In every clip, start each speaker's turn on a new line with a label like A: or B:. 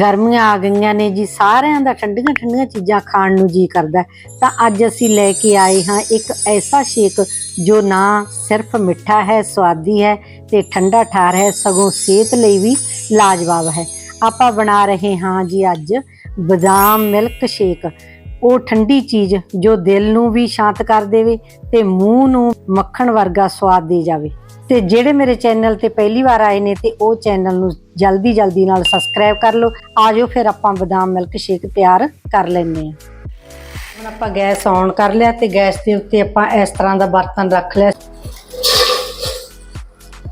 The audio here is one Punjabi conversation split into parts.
A: ਗਰਮੀਆਂ ਆ ਗਈਆਂ ਨੇ ਜੀ, ਸਾਰਿਆਂ ਦਾ ਠੰਡੀਆਂ ਠੰਡੀਆਂ ਚੀਜ਼ਾਂ ਖਾਣ ਨੂੰ ਜੀ ਕਰਦਾ ਤਾਂ ਅੱਜ ਅਸੀਂ ਲੈ ਕੇ ਆਏ ਹਾਂ ਇੱਕ ਐਸਾ ਸ਼ੇਕ ਜੋ ਨਾ ਸਿਰਫ ਮਿੱਠਾ ਹੈ, ਸਵਾਦੀ ਹੈ ਤੇ ਠੰਡਾ ਠਾਰ ਹੈ, ਸਗੋਂ ਸਿਹਤ ਲਈ ਵੀ ਲਾਜਵਾਬ ਹੈ। ਆਪਾਂ ਬਣਾ ਰਹੇ ਹਾਂ ਜੀ ਅੱਜ ਬਦਾਮ ਮਿਲਕ ਸ਼ੇਕ। ਉਹ ਠੰਡੀ ਚੀਜ਼ ਜੋ ਦਿਲ ਨੂੰ ਵੀ ਸ਼ਾਂਤ ਕਰ ਦੇਵੇ ਤੇ ਮੂੰਹ ਨੂੰ ਮੱਖਣ ਵਰਗਾ ਸਵਾਦ ਦੇ ਜਾਵੇ। ਤੇ ਜਿਹੜੇ ਮੇਰੇ ਚੈਨਲ ਤੇ ਪਹਿਲੀ ਵਾਰ ਆਏ ਨੇ ਤੇ ਉਹ ਚੈਨਲ ਨੂੰ ਜਲਦੀ ਜਲਦੀ ਨਾਲ ਸਬਸਕ੍ਰਾਈਬ ਕਰ ਲਓ। ਆਜੋ ਫਿਰ ਆਪਾਂ ਬਦਾਮ ਮਿਲਕ ਸ਼ੇਕ ਤਿਆਰ ਕਰ ਲੈਂਦੇ ਹਾਂ। ਹੁਣ ਆਪਾਂ ਗੈਸ ਔਨ ਕਰ ਲਿਆ ਤੇ ਗੈਸ ਦੇ ਉੱਤੇ ਆਪਾਂ ਇਸ ਤਰ੍ਹਾਂ ਦਾ ਬਰਤਨ ਰੱਖ ਲਿਆ।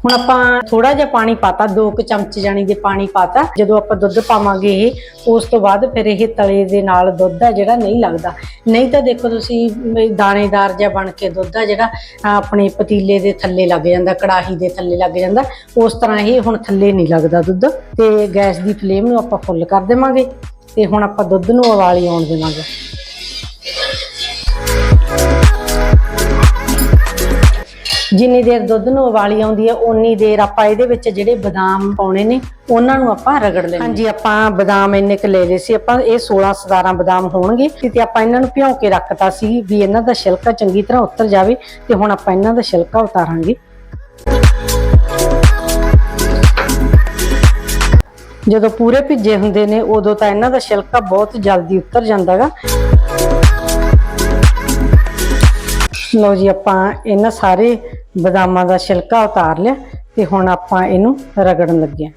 A: ਹੁਣ ਆਪਾਂ ਥੋੜਾ ਜਿਹਾ ਪਾਣੀ ਪਾਤਾ 2 ਕੁ ਚਮਚ ਜਾਣੀ ਦੇ ਪਾਣੀ ਪਾਤਾ। ਜਦੋਂ ਆਪਾਂ ਦੁੱਧ ਪਾਵਾਂਗੇ ਇਹ, ਉਸ ਤੋਂ ਬਾਅਦ ਫਿਰ ਇਹ ਤਲੇ ਦੇ ਨਾਲ ਦੁੱਧ ਆ ਜਿਹੜਾ ਨਹੀਂ ਲੱਗਦਾ। ਨਹੀਂ ਤਾਂ ਦੇਖੋ ਤੁਸੀਂ ਦਾਣੇਦਾਰ ਜਿਹਾ ਬਣ ਕੇ ਦੁੱਧ ਆ ਜਿਹੜਾ ਆਪਣੇ ਪਤੀਲੇ ਦੇ ਥੱਲੇ ਲੱਗ ਜਾਂਦਾ, ਕੜਾਹੀ ਦੇ ਥੱਲੇ ਲੱਗ ਜਾਂਦਾ। ਉਸ ਤਰ੍ਹਾਂ ਇਹ ਹੁਣ ਥੱਲੇ ਨਹੀਂ ਲੱਗਦਾ ਦੁੱਧ। ਤੇ ਗੈਸ ਦੀ ਫਲੇਮ ਨੂੰ ਆਪਾਂ ਫੁੱਲ ਕਰ ਦੇਵਾਂਗੇ। ਤੇ ਹੁਣ ਆਪਾਂ ਦੁੱਧ ਨੂੰ ਉਬਾਲੀ ਆਉਣ ਦੇਵਾਂਗੇ। ਜਿੰਨੀ ਦੇਰ ਦੁੱਧ ਨੂੰ ਉਬਾਲੀ ਆਉਂਦੀ ਹੈ, ਓਨੀ ਦੇਰ ਆਪਾਂ ਇਹਦੇ ਵਿੱਚ ਜਿਹੜੇ ਬਦਾਮ ਪਾਉਣੇ ਨੇ, ਉਹਨਾਂ ਨੂੰ ਆਪਾਂ ਰਗੜ ਲੈਣਾ ਹਾਂਜੀ, ਆਪਾਂ ਬਦਾਮ ਇੰਨੇ ਕ ਲੈ ਲਏ ਸੀ, ਆਪਾਂ ਇਹ 16 17 ਬਦਾਮ ਹੋਣਗੇ ਤੇ ਆਪਾਂ ਇਹਨਾਂ ਨੂੰ ਭਿਉਂ ਕੇ ਰੱਖਤਾ ਸੀ ਵੀ ਇਹਨਾਂ ਦਾ ਛਿਲਕਾ ਚੰਗੀ ਤਰ੍ਹਾਂ ਉਤਰ ਜਾਵੇ ਤੇ ਹੁਣ ਆਪਾਂ ਇਹਨਾਂ ਦਾ ਛਿਲਕਾ ਉਤਾਰਾਂਗੇ। ਜਦੋਂ ਪੂਰੇ ਭਿੱਜੇ ਹੁੰਦੇ ਨੇ, ਉਦੋਂ ਤਾਂ ਇਹਨਾਂ ਦਾ ਛਿਲਕਾ ਬਹੁਤ ਜਲਦੀ ਉਤਰ ਜਾਂਦਾਗਾ। ਲਓ ਜੀ, ਆਪਾਂ ਇਹਨਾਂ ਸਾਰੇ ਬਦਾਮਾਂ ਦਾ ਛਿਲਕਾ ਉਤਾਰ ਲਿਆ ਤੇ ਹੁਣ ਆਪਾਂ ਇਹਨੂੰ ਰਗੜਨ ਲੱਗੇ ਹਾਂ।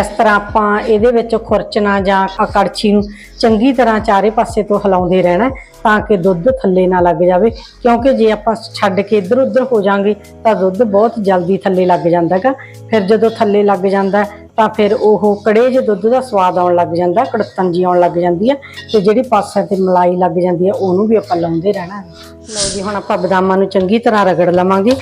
A: ਇਸ ਤਰ੍ਹਾਂ ਆਪਾਂ ਇਹਦੇ ਵਿੱਚ ਖੁਰਚਣਾ ਜਾਂ ਕੜਛੀ ਨੂੰ ਚੰਗੀ ਤਰ੍ਹਾਂ ਚਾਰੇ ਪਾਸੇ ਤੋਂ ਹਿਲਾਉਂਦੇ ਰਹਿਣਾ ਤਾਂ ਕਿ ਦੁੱਧ ਥੱਲੇ ਨਾ ਲੱਗ ਜਾਵੇ। ਕਿਉਂਕਿ ਜੇ ਆਪਾਂ ਛੱਡ ਕੇ ਇੱਧਰ ਉੱਧਰ ਹੋ ਜਾਾਂਗੇ ਤਾਂ ਦੁੱਧ ਬਹੁਤ ਜਲਦੀ ਥੱਲੇ ਲੱਗ ਜਾਂਦਾਗਾ। ਫਿਰ ਜਦੋਂ ਥੱਲੇ ਲੱਗ ਜਾਂਦਾ ਤਾਂ ਫਿਰ ਉਹ ਕੜੇ ਜੇ ਦੁੱਧ ਦਾ ਸਵਾਦ ਆਉਣ ਲੱਗ ਜਾਂਦਾ ਕੜਤਨ ਜੀ ਆਉਣ ਲੱਗ ਜਾਂਦੀ ਆ ਤੇ ਜਿਹੜੀ ਪਾਸੇ ਤੇ ਮਲਾਈ ਲੱਗ ਜਾਂਦੀ ਆ, ਉਹਨੂੰ ਵੀ ਆਪਾਂ ਲਾਉਂਦੇ ਰਹਿਣਾ। ਲਓ ਜੀ, ਹੁਣ ਆਪਾਂ ਬਦਾਮਾਂ ਨੂੰ ਚੰਗੀ ਤਰ੍ਹਾਂ ਰਗੜ ਲਵਾਂਗੇ।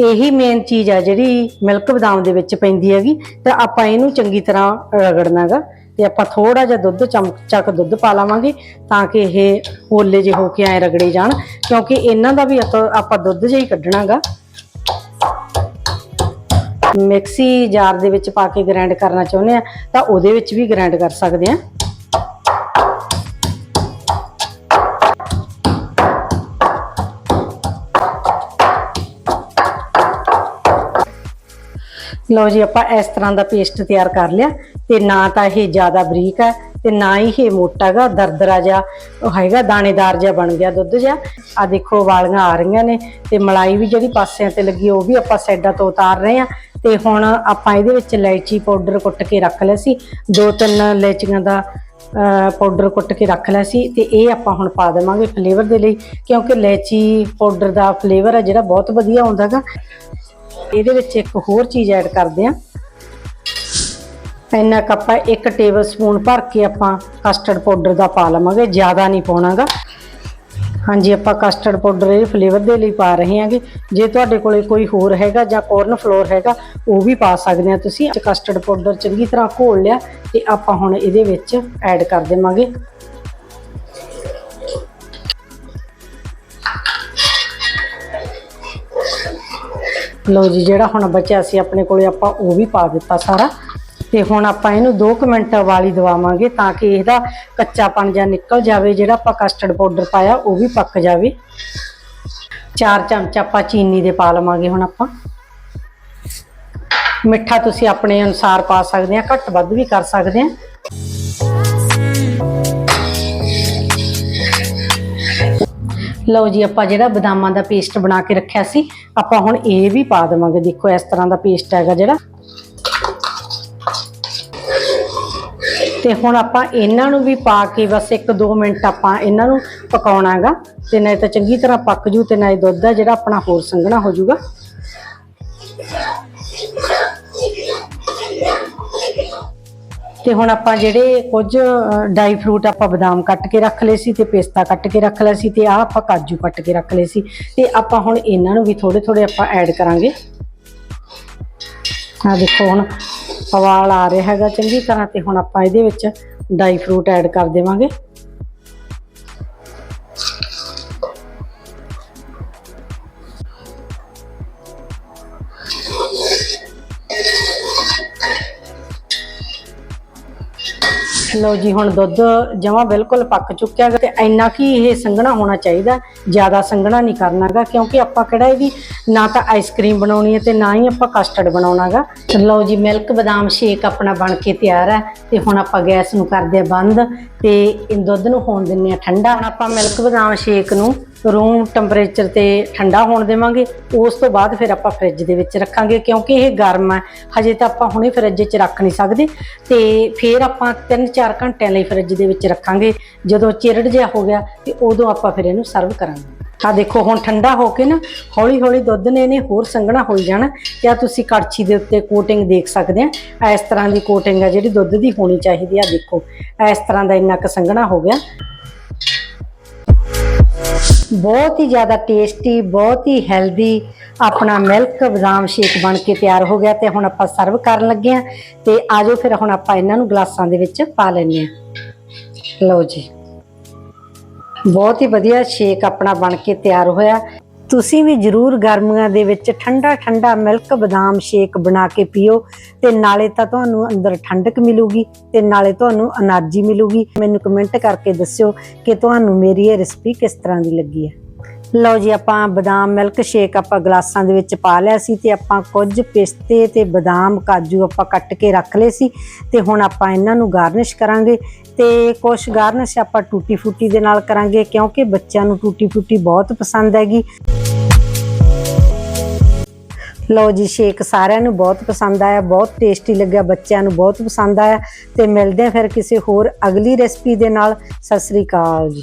A: ਇਹੀ ਮੇਨ ਚੀਜ਼ ਆ ਜਿਹੜੀ ਮਿਲਕ ਬਦਾਮ ਦੇ ਵਿੱਚ ਪੈਂਦੀ ਹੈਗੀ, ਤੇ ਆਪਾਂ ਇਹਨੂੰ ਚੰਗੀ ਤਰ੍ਹਾਂ ਰਗੜਨਾਗਾ। ਤੇ ਆਪਾਂ ਥੋੜਾ ਜਿਹਾ ਦੁੱਧ ਚਮਚਾ ਦੁੱਧ ਪਾ ਲਾਵਾਂਗੇ, ਤਾਂ ਕਿ ਇਹ ਹੋਲੇ ਜੇ ਹੋ ਕੇ ਐ ਰਗੜੇ ਜਾਣ, ਕਿਉਂਕਿ ਇਹਨਾਂ ਦਾ ਵੀ ਆਪਾਂ ਆਪਾਂ ਦੁੱਧ ਜਿਹਾ ਹੀ ਕੱਢਣਾਗਾ। ਮਿਕਸੀ ਜਾਰ ਦੇ ਵਿੱਚ ਪਾ ਕੇ ਗ੍ਰਾਈਂਡ ਕਰਨਾ ਚਾਹੁੰਦੇ ਆ, ਤਾਂ ਉਹਦੇ ਵਿੱਚ ਵੀ ਗ੍ਰਾਈਂਡ ਕਰ ਸਕਦੇ ਆ। ਲਓ ਜੀ, ਆਪਾਂ ਇਸ ਤਰ੍ਹਾਂ ਦਾ ਪੇਸਟ ਤਿਆਰ ਕਰ ਲਿਆ, ਤੇ ਨਾ ਤਾਂ ਇਹ ਜ਼ਿਆਦਾ ਬਰੀਕ ਹੈ ਤੇ ਨਾ ਹੀ ਇਹ ਮੋਟਾ ਹੈਗਾ, ਦਰਦਰਾ ਜਿਹਾ, ਉਹ ਹੈਗਾ, ਦਾਣੇਦਾਰ ਜਿਹਾ ਬਣ ਗਿਆ ਦੁੱਧ ਜਿਹਾ। ਆ ਦੇਖੋ, ਵਾਲੀਆਂ ਆ ਰਹੀਆਂ ਨੇ ਤੇ ਮਲਾਈ ਵੀ ਜਿਹੜੀ ਪਾਸਿਆਂ ਤੇ ਲੱਗੀ, ਉਹ ਵੀ ਆਪਾਂ ਸਾਈਡਾਂ ਤੋਂ ਉਤਾਰ ਰਹੇ ਆ ਤੇ ਹੁਣ ਆਪਾਂ ਇਹਦੇ ਵਿੱਚ ਇਲਾਇਚੀ ਪਾਊਡਰ ਕੁੱਟ ਕੇ ਰੱਖ ਲਿਆ ਸੀ। ਦੋ ਤਿੰਨ ਇਲਾਇਚੀਆਂ ਦਾ ਪਾਊਡਰ ਕੁੱਟ ਕੇ ਰੱਖ ਲਿਆ ਸੀ ਤੇ ਇਹ ਆਪਾਂ ਹੁਣ ਪਾ ਦੇਵਾਂਗੇ ਫਲੇਵਰ ਦੇ ਲਈ, ਕਿਉਂਕਿ ਇਲਾਇਚੀ ਪਾਊਡਰ ਦਾ ਫਲੇਵਰ ਹੈ ਜਿਹੜਾ ਬਹੁਤ ਵਧੀਆ ਆਉਂਦਾ ਗਾ ਇਹਦੇ ਵਿੱਚ ਇੱਕ ਹੋਰ ਚੀਜ਼ ਐਡ ਕਰਦੇ ਆ ਇੰਨਾ ਕੁ ਆਪਾਂ ਇੱਕ ਟੇਬਲ ਸਪੂਨ ਭਰ ਕੇ ਆਪਾਂ ਕਸਟਰਡ ਪਾਊਡਰ ਦਾ ਪਾ ਲਵਾਂਗੇ, ਜ਼ਿਆਦਾ ਨਹੀਂ ਪਾਉਣਾਗਾ। ਹਾਂਜੀ, ਆਪਾਂ ਕਸਟਰਡ ਪਾਊਡਰ ਇਹ ਫਲੇਵਰ ਦੇ ਲਈ ਪਾ ਰਹੇ ਹਾਂਗੇ। ਜੇ ਤੁਹਾਡੇ ਕੋਲੇ ਕੋਈ ਹੋਰ ਹੈਗਾ ਜਾਂ ਕੋਰਨ ਫਲੋਰ ਹੈਗਾ, ਉਹ ਵੀ ਪਾ ਸਕਦੇ ਆ ਤੁਸੀਂ। ਕਸਟਰਡ ਪਾਊਡਰ ਚੰਗੀ ਤਰ੍ਹਾਂ ਘੋਲ ਲਿਆ ਤੇ ਆਪਾਂ ਹੁਣ ਇਹਦੇ ਵਿੱਚ ਐਡ ਕਰ ਦੇਵਾਂਗੇ। ਲਓ ਜੀ, ਜਿਹੜਾ ਹੁਣ ਬਚਿਆ ਸੀ ਆਪਣੇ ਕੋਲੇ ਆਪਾਂ ਉਹ ਵੀ ਪਾ ਦਿੱਤਾ ਸਾਰਾ। ਤੇ ਹੁਣ ਆਪਾਂ ਇਹਨੂੰ 2 ਮਿੰਟ ਵਾਲੀ ਦਵਾਵਾਂਗੇ ਤਾਂ ਕਿ ਇਹਦਾ ਕੱਚਾਪਣ ਜਾਂ ਨਿਕਲ ਜਾਵੇ, ਜਿਹੜਾ ਆਪਾਂ ਕਸਟਰਡ ਪਾਊਡਰ ਪਾਇਆ ਉਹ ਵੀ ਪੱਕ ਜਾਵੇ। 4 ਚਮਚ ਆਪਾਂ ਚੀਨੀ ਦੇ ਪਾ ਲਵਾਂਗੇ ਹੁਣ ਆਪਾਂ। ਮਿੱਠਾ ਤੁਸੀਂ ਆਪਣੇ ਅਨੁਸਾਰ ਪਾ ਸਕਦੇ ਆ, ਘੱਟ ਵੱਧ ਵੀ ਕਰ ਸਕਦੇ ਆ। ਲਓ ਜੀ, ਆਪਾਂ ਜਿਹੜਾ ਬਦਾਮਾਂ ਦਾ ਪੇਸਟ ਬਣਾ ਕੇ ਰੱਖਿਆ ਸੀ, ਆਪਾਂ ਹੁਣ ਇਹ ਵੀ ਪਾ ਦੇਵਾਂਗੇ। ਦੇਖੋ, ਇਸ ਤਰ੍ਹਾਂ ਦਾ ਪੇਸਟ ਹੈਗਾ ਜਿਹੜਾ। ਤੇ ਹੁਣ ਆਪਾਂ ਇਹਨਾਂ ਨੂੰ ਵੀ ਪਾ ਕੇ ਬਸ 1-2 ਮਿੰਟ ਆਪਾਂ ਇਹਨਾਂ ਨੂੰ ਪਕਾਉਣਾ ਹੈਗਾ ਤੇ ਨਹੀਂ ਤਾਂ ਚੰਗੀ ਤਰ੍ਹਾਂ ਪੱਕ ਜੂ ਤੇ ਨਹੀਂ ਦੁੱਧ ਹੈ ਜਿਹੜਾ ਆਪਣਾ ਹੋਰ ਸੰਘਣਾ ਹੋ ਜਾਊਗਾ ਤੇ ਹੁਣ ਆਪਾਂ ਜਿਹੜੇ ਕੁਝ ਡਾਈ ਫਰੂਟ ਆਪਾਂ ਬਦਾਮ ਕੱਟ ਕੇ ਰੱਖ ਲਏ ਸੀ ਤੇ ਪੇਸਤਾ ਕੱਟ ਕੇ ਰੱਖ ਲਿਆ ਸੀ ਤੇ ਆਹ ਆਪਾਂ ਕਾਜੂ ਕੱਟ ਕੇ ਰੱਖ ਲਏ ਸੀ ਤੇ ਆਪਾਂ ਹੁਣ ਇਹਨਾਂ ਨੂੰ ਵੀ ਥੋੜੇ ਥੋੜੇ ਆਪਾਂ ਐਡ ਕਰਾਂਗੇ। ਆ ਦੇਖੋ ਹੁਣ ਉਬਾਲ ਆ ਰਿਹਾ ਹੈਗਾ। ਚੰਗੀ ਤਰ੍ਹਾਂ ਤੇ ਹੁਣ ਆਪਾਂ ਇਹਦੇ ਵਿੱਚ ਡਾਈ ਫਰੂਟ ਐਡ ਕਰ ਦੇਵਾਂਗੇ। ਲਓ ਜੀ, ਹੁਣ ਦੁੱਧ ਜਮਾ ਬਿਲਕੁਲ ਪੱਕ ਚੁੱਕਿਆ ਗਾ ਤੇ ਇੰਨਾ ਕੀ ਇਹ ਸੰਘਣਾ ਹੋਣਾ ਚਾਹੀਦਾ ਜ਼ਿਆਦਾ ਸੰਘਣਾ ਨਹੀਂ ਕਰਨਾਗਾ ਕਿਉਂਕਿ ਆਪਾਂ ਕਿਹੜਾ ਇਹਦੀ ਨਾ ਤਾਂ ਆਈਸਕ੍ਰੀਮ ਬਣਾਉਣੀ ਹੈ ਤੇ ਨਾ ਹੀ ਆਪਾਂ ਕਸਟਰਡ ਬਣਾਉਣਾਗਾ ਲਓ ਜੀ ਮਿਲਕ ਬਦਾਮ ਸ਼ੇਕ ਆਪਣਾ ਬਣ ਕੇ ਤਿਆਰ ਹੈ ਤੇ ਹੁਣ ਆਪਾਂ ਗੈਸ ਨੂੰ ਕਰਦੇ ਆ ਬੰਦ ਤੇ ਇਹ ਦੁੱਧ ਨੂੰ ਹੋਣ ਦਿੰਨੇ ਆ ਠੰਡਾ। ਹੁਣ ਆਪਾਂ ਮਿਲਕ ਬਦਾਮ ਸ਼ੇਕ ਨੂੰ ਰੂਮ ਟੈਂਪਰੇਚਰ ਤੇ ਠੰਡਾ ਹੋਣ ਦੇਵਾਂਗੇ, ਉਸ ਤੋਂ ਬਾਅਦ ਫਿਰ ਆਪਾਂ ਫ੍ਰਿਜ ਦੇ ਵਿੱਚ ਰੱਖਾਂਗੇ, ਕਿਉਂਕਿ ਇਹ ਗਰਮ ਹੈ, ਹਜੇ ਤਾਂ ਆਪਾਂ ਹੁਣੇ ਫ੍ਰਿਜ 'ਚ ਰੱਖ ਨਹੀਂ ਸਕਦੇ। ਤੇ ਫਿਰ ਆਪਾਂ 3-4 ਘੰਟਿਆਂ ਲਈ ਫ੍ਰਿਜ ਦੇ ਵਿੱਚ ਰੱਖਾਂਗੇ, ਜਦੋਂ ਚਿਰੜ ਜਿਹਾ ਹੋ ਗਿਆ, ਤੇ ਉਦੋਂ ਆਪਾਂ ਫਿਰ ਇਹਨੂੰ ਸਰਵ ਕਰਾਂਗੇ। ਆ ਦੇਖੋ, ਹੁਣ ਠੰਡਾ ਹੋ ਕੇ ਨਾ ਹੌਲੀ ਹੌਲੀ ਦੁੱਧ ਨੇ ਇਹਨੇ ਹੋਰ ਸੰਘਣਾ ਹੋਈ ਜਾਣਾ ਤੇ ਤੁਸੀਂ ਕੜਛੀ ਦੇ ਉੱਤੇ ਕੋਟਿੰਗ ਦੇਖ ਸਕਦੇ ਆ। ਇਸ ਤਰ੍ਹਾਂ ਦੀ ਕੋਟਿੰਗ ਆ ਜਿਹੜੀ ਦੁੱਧ ਦੀ ਹੋਣੀ ਚਾਹੀਦੀ ਆ ਦੇਖੋ, ਇਸ ਤਰ੍ਹਾਂ ਦਾ ਇੰਨਾ ਕੁ ਸੰਘਣਾ ਹੋ ਗਿਆ। ਬਹੁਤ ਹੀ ਜ਼ਿਆਦਾ ਟੇਸਟੀ ਬਹੁਤ ਹੀ ਹੈਲਦੀ ਆਪਣਾ ਮਿਲਕ ਬਦਾਮ ਸ਼ੇਕ ਬਣ ਕੇ ਤਿਆਰ ਹੋ ਗਿਆ ਤੇ ਹੁਣ ਆਪਾਂ ਸਰਵ ਕਰਨ ਲੱਗੇ ਆ ਤੇ ਆਜੋ ਫਿਰ ਹੁਣ ਆਪਾਂ ਇਹਨਾਂ ਨੂੰ ਗਲਾਸਾਂ ਦੇ ਵਿੱਚ ਪਾ ਲੈਂਦੇ ਆ ਲਓ ਜੀ। ਬਹੁਤ ਹੀ ਵਧੀਆ ਸ਼ੇਕ ਆਪਣਾ ਬਣ ਕੇ ਤਿਆਰ ਹੋਇਆ। ਤੁਸੀਂ ਵੀ ਜਰੂਰ ਗਰਮੀਆਂ ਦੇ ਵਿੱਚ ਠੰਡਾ ਠੰਡਾ ਮਿਲਕ ਬਦਾਮ ਸ਼ੇਕ ਬਣਾ ਕੇ ਪੀਓ ਤੇ ਨਾਲੇ ਤਾਂ ਤੁਹਾਨੂੰ ਅੰਦਰ ਠੰਡਕ ਮਿਲੂਗੀ ਤੇ ਨਾਲੇ ਤੁਹਾਨੂੰ એનર્ਜੀ ਮਿਲੂਗੀ। ਮੈਨੂੰ ਕਮੈਂਟ ਕਰਕੇ ਦੱਸਿਓ ਕਿ ਤੁਹਾਨੂੰ ਮੇਰੀ ਇਹ ਰੈਸਪੀ ਕਿਸ ਤਰ੍ਹਾਂ ਦੀ ਲੱਗੀ ਹੈ। ਲਓ ਜੀ, ਆਪਾਂ ਬਦਾਮ ਮਿਲਕ ਸ਼ੇਕ ਆਪਾਂ ਗਲਾਸਾਂ ਦੇ ਵਿੱਚ ਪਾ ਲਿਆ ਸੀ ਤੇ ਆਪਾਂ ਕੁਝ ਪਿਸਤੇ ਤੇ ਬਦਾਮ ਕਾਜੂ ਆਪਾਂ ਕੱਟ ਕੇ ਰੱਖ ਲਏ ਸੀ ਤੇ ਹੁਣ ਆਪਾਂ ਇਹਨਾਂ ਨੂੰ ਗਾਰਨਿਸ਼ ਕਰਾਂਗੇ ਤੇ ਕੁਝ ਗਾਰਨਿਸ਼ ਆਪਾਂ ਟੂਟੀ ਫੂਟੀ ਦੇ ਨਾਲ ਕਰਾਂਗੇ ਕਿਉਂਕਿ ਬੱਚਿਆਂ ਨੂੰ ਟੂਟੀ ਫੂਟੀ ਬਹੁਤ ਪਸੰਦ ਹੈਗੀ। ਲਓ ਜੀ ਸ਼ੇਕ ਸਾਰਿਆਂ ਨੂੰ ਬਹੁਤ ਪਸੰਦ ਆਇਆ, ਬਹੁਤ ਟੇਸਟੀ ਲੱਗਿਆ, ਬੱਚਿਆਂ ਨੂੰ ਬਹੁਤ ਪਸੰਦ ਆਇਆ ਤੇ ਮਿਲਦੇ ਆ ਫਿਰ ਕਿਸੇ ਹੋਰ ਅਗਲੀ ਰੈਸਪੀ ਦੇ ਨਾਲ। ਸਤਿ ਸ੍ਰੀ ਅਕਾਲ ਜੀ।